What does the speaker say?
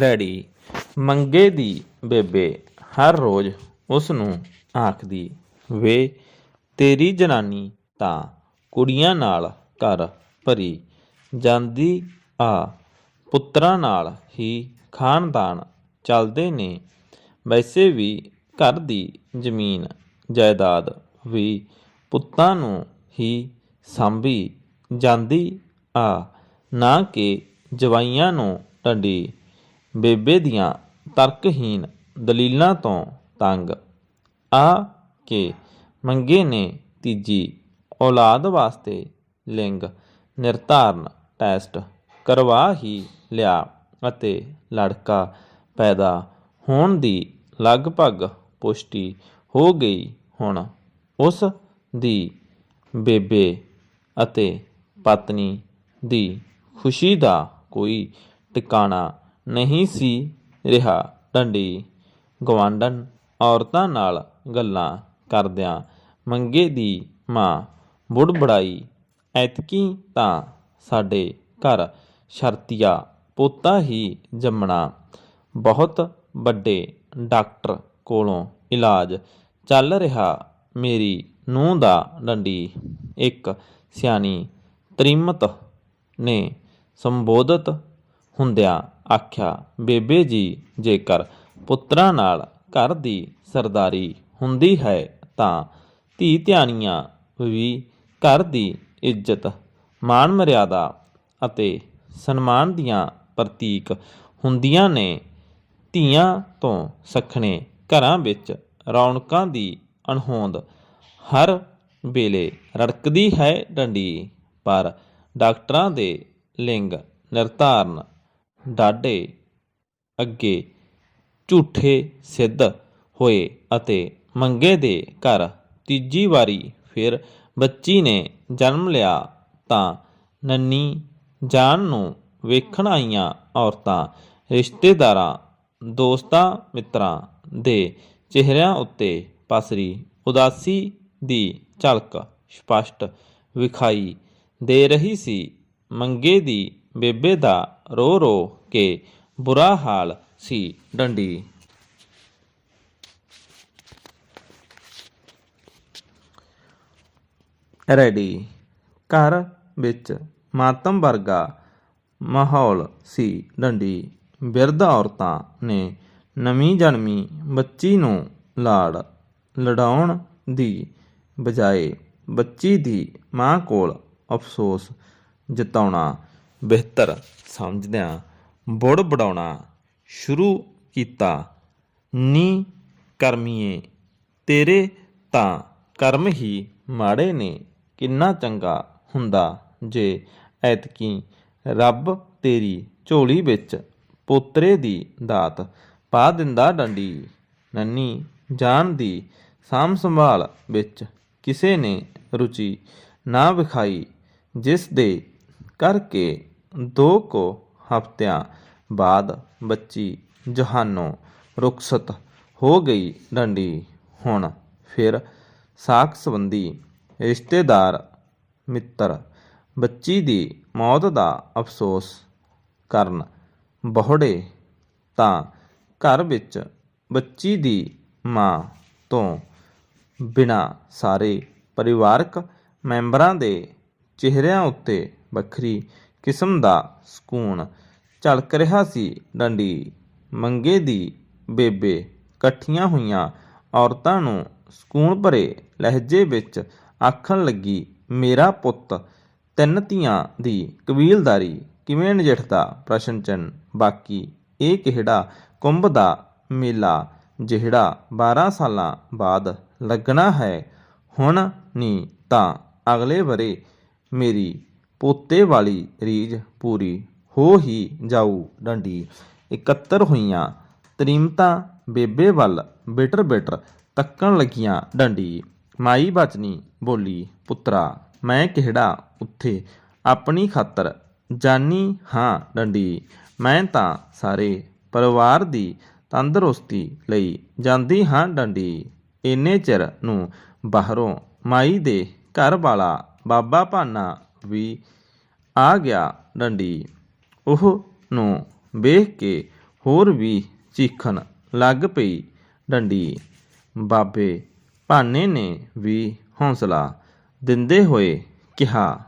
Ready. ਮੰਗੇ ਦੀ ਬੇਬੇ ਹਰ ਰੋਜ਼ ਉਸ ਨੂੰ ਆਖਦੀ, ਵੇ ਤੇਰੀ ਜਨਾਨੀ ਤਾਂ ਕੁੜੀਆਂ ਨਾਲ ਘਰ ਭਰੀ ਜਾਂਦੀ, ਆ ਪੁੱਤਰਾਂ ਨਾਲ ਹੀ ਖਾਨਦਾਨ ਚੱਲਦੇ ਨੇ। ਵੈਸੇ ਵੀ ਘਰ ਦੀ ਜ਼ਮੀਨ, ਜਾਇਦਾਦ ਵੀ ਪੁੱਤਾਂ ਨੂੰ ਹੀ ਸਾਂਭੀ ਜਾਂਦੀ, ਆ ਨਾ ਕਿ ਜਵਾਈਆਂ ਨੂੰ ਢੰਡੀ ਬੇਬੇ ਦੀਆਂ ਤਰਕਹੀਨ ਦਲੀਲਾਂ ਤੋਂ ਤੰਗ। ਆ ਕੇ ਮੰਗੇ ਨੇ ਤੀਜੀ ਔਲਾਦ ਵਾਸਤੇ ਲਿੰਗ ਨਿਰਧਾਰਨ ਟੈਸਟ ਕਰਵਾ ਹੀ ਲਿਆ ਅਤੇ ਲੜਕਾ ਪੈਦਾ ਹੋਣ ਦੀ ਲਗਭਗ ਪੁਸ਼ਟੀ ਹੋ ਗਈ ਹੁਣ। ਉਸ ਦੀ ਬੇਬੇ ਅਤੇ ਪਤਨੀ ਦੀ ਖੁਸ਼ੀ ਦਾ ਕੋਈ ਟਿਕਾਣਾ ਨਹੀਂ ਸੀ ਰਿਹਾ ਡੰਡੀ। ਗਵਾਂਡਨ ਔਰਤਾਂ ਨਾਲ ਗੱਲਾਂ ਕਰਦਿਆਂ ਮੰਗੇ ਦੀ ਮਾਂ ਬੁੜਬੜਾਈ, ਐਤਕੀ ਤਾਂ ਸਾਡੇ ਘਰ ਸ਼ਰਤੀਆ ਪੋਤਾ ਹੀ ਜੰਮਣਾ। ਬਹੁਤ ਵੱਡੇ ਡਾਕਟਰ ਕੋਲੋਂ ਇਲਾਜ ਚੱਲ ਰਿਹਾ ਮੇਰੀ ਨੂੰਹ ਦਾ। ਡੰਡੀ ਇੱਕ ਸਿਆਣੀ ਤ੍ਰਿਮਤ ਨੇ ਸੰਬੋਧਤ ਹੁੰਦਿਆਂ ਆਖਿਆ, ਬੇਬੇ ਜੀ, ਜੇਕਰ ਪੁੱਤਰਾਂ ਨਾਲ ਘਰ ਦੀ ਸਰਦਾਰੀ ਹੁੰਦੀ ਹੈ, ਤਾਂ ਧੀ ਧਿਆਣੀਆਂ ਵੀ ਘਰ ਦੀ ਇੱਜ਼ਤ ਮਾਨ ਮਰਿਆਦਾ ਅਤੇ ਸਨਮਾਨ ਦੀਆਂ ਪ੍ਰਤੀਕ ਹੁੰਦੀਆਂ ਨੇ, ਧੀਆਂ ਤੋਂ ਸਖਣੇ ਘਰਾਂ ਵਿੱਚ ਰੌਣਕਾਂ ਦੀ ਅਣਹੋਂਦ ਹਰ ਵੇਲੇ ਰੜਕਦੀ ਹੈ ਡੰਡੀ, ਪਰ ਡਾਕਟਰਾਂ ਦੇ ਲਿੰਗ ਨਿਰਧਾਰਨ ਡਾਢੇ, ਅੱਗੇ ਝੂਠੇ ਸਿੱਧ ਹੋਏ ਅਤੇ ਮੰਗੇ ਦੇ ਘਰ ਤੀਜੀ ਵਾਰੀ ਫਿਰ ਬੱਚੀ ਨੇ ਜਨਮ ਲਿਆ ਤਾਂ ਨੰਨੀ ਜਾਨ ਨੂੰ ਵੇਖਣ ਆਈਆਂ ਔਰਤਾਂ, ਰਿਸ਼ਤੇਦਾਰਾਂ, ਦੋਸਤਾਂ, ਮਿੱਤਰਾਂ ਦੇ ਚਿਹਰਿਆਂ ਉੱਤੇ ਪਸਰੀ ਉਦਾਸੀ ਦੀ ਝਲਕ ਸਪਸ਼ਟ ਵਿਖਾਈ ਦੇ ਰਹੀ ਸੀ। ਮੰਗੇ ਦੀ ਬੇਬੇ ਦਾ ਰੋ ਰੋ ਕੇ ਬੁਰਾ ਹਾਲ ਸੀ ਡੰਡੀ। ਰੈਡੀ। ਘਰ ਵਿੱਚ ਮਾਤਮ ਵਰਗਾ ਮਾਹੌਲ ਸੀ ਡੰਡੀ। ਬਿਰਧ ਔਰਤਾਂ ਨੇ ਨਵੀਂ ਜਨਮੀ ਬੱਚੀ ਨੂੰ ਲਾੜ ਲੜਾਉਣ ਦੀ ਬਜਾਏ ਬੱਚੀ ਦੀ ਮਾਂ ਕੋਲ ਅਫਸੋਸ ਜਤਾਉਣਾ ਬਿਹਤਰ ਸਮਝਦਿਆਂ ਬੁੜ ਬੜਾਉਣਾ ਸ਼ੁਰੂ ਕੀਤਾ। ਨੀ ਕਰਮੀਏ, ਤੇਰੇ ਤਾਂ ਕਰਮ ਹੀ ਮਾੜੇ ਨੇ, ਕਿੰਨਾ ਚੰਗਾ ਹੁੰਦਾ ਜੇ ਐਤਕੀ ਰੱਬ ਤੇਰੀ ਝੋਲੀ ਵਿੱਚ ਪੋਤਰੇ ਦੀ ਦਾਤ ਪਾ ਦਿੰਦਾ ਡੰਡੀ। ਨੰਨੀ ਜਾਨ ਦੀ ਸਾਂਭ ਸੰਭਾਲ ਵਿੱਚ ਕਿਸੇ ਨੇ ਰੁਚੀ ਨਾ ਵਿਖਾਈ, ਜਿਸ ਦੇ ਕਰਕੇ ਦੋ ਕੋ ਹਫ਼ਤਿਆਂ ਬਾਅਦ ਬੱਚੀ ਜਹਾਨੋਂ ਰੁਖਸਤ ਹੋ ਗਈ ਡੰਡੀ। ਹੁਣ ਫਿਰ ਸਾਕ ਸੰਬੰਧੀ ਰਿਸ਼ਤੇਦਾਰ ਮਿੱਤਰ ਬੱਚੀ ਦੀ ਮੌਤ ਦਾ ਅਫਸੋਸ ਕਰਨ ਬਹੁੜੇ ਤਾਂ ਘਰ ਵਿੱਚ ਬੱਚੀ ਦੀ ਮਾਂ ਤੋਂ ਬਿਨਾ ਸਾਰੇ ਪਰਿਵਾਰਕ ਮੈਂਬਰਾਂ ਦੇ ਚਿਹਰਿਆਂ ਉੱਤੇ ਵੱਖਰੀ ਕਿਸਮ ਦਾ ਸਕੂਨ ਝਲਕ ਰਿਹਾ ਸੀ ਡੰਡੀ। ਮੰਗੇ ਦੀ ਬੇਬੇ ਇਕੱਠੀਆਂ ਹੋਈਆਂ ਔਰਤਾਂ ਨੂੰ ਸਕੂਨ ਭਰੇ ਲਹਿਜੇ ਵਿੱਚ ਆਖਣ ਲੱਗੀ, ਮੇਰਾ ਪੁੱਤ, ਤਿੰਨ ਧੀਆਂ ਦੀ ਕਬੀਲਦਾਰੀ ਕਿਵੇਂ ਨਜਿੱਠਦਾ? ਪ੍ਰਸ਼ਨ ਚਿੰਨ੍ਹ ਬਾਕੀ ਇਹ ਕਿਹੜਾ ਕੁੰਭ ਦਾ ਮੇਲਾ ਜਿਹੜਾ 12 ਸਾਲਾਂ ਬਾਅਦ ਲੱਗਣਾ ਹੈ? ਹੁਣ ਨਹੀਂ ਤਾਂ ਅਗਲੇ ਵਰੇ ਮੇਰੀ ਪੋਤੇ ਵਾਲੀ ਰੀਝ ਪੂਰੀ ਹੋ ਹੀ ਜਾਊ ਡੰਡੀ। ਇਕੱਤਰ ਹੋਈਆਂ ਤ੍ਰੀਮਤਾਂ ਬੇਬੇ ਵੱਲ ਬਿਟਰ ਬਿਟਰ ਤੱਕਣ ਲੱਗੀਆਂ ਡੰਡੀ। ਮਾਈ ਬਚਨੀ ਬੋਲੀ, ਪੁੱਤਰਾ, ਮੈਂ ਕਿਹੜਾ ਉੱਥੇ? ਆਪਣੀ ਖਾਤਰ ਜਾਨੀ ਹਾਂ ਡੰਡੀ। ਮੈਂ ਤਾਂ ਸਾਰੇ ਪਰਿਵਾਰ ਦੀ ਤੰਦਰੁਸਤੀ ਲਈ ਜਾਂਦੀ ਹਾਂ ਡੰਡੀ। ਇੰਨੇ ਚਿਰ ਨੂੰ ਬਾਹਰੋਂ ਮਾਈ ਦੇ ਘਰ ਵਾਲਾ ਬਾਬਾ ਭਾਨਾ ਵੀ ਆ ਗਿਆ ਡੰਡੀ। ਉਹ ਨੂੰ ਵੇਖ ਕੇ ਹੋਰ ਵੀ ਚੀਖਣ ਲੱਗ ਪਈ ਡੰਡੀ। ਬਾਬੇ ਭਾਨੇ ਨੇ ਵੀ ਹੌਸਲਾ ਦਿੰਦੇ ਹੋਏ ਕਿਹਾ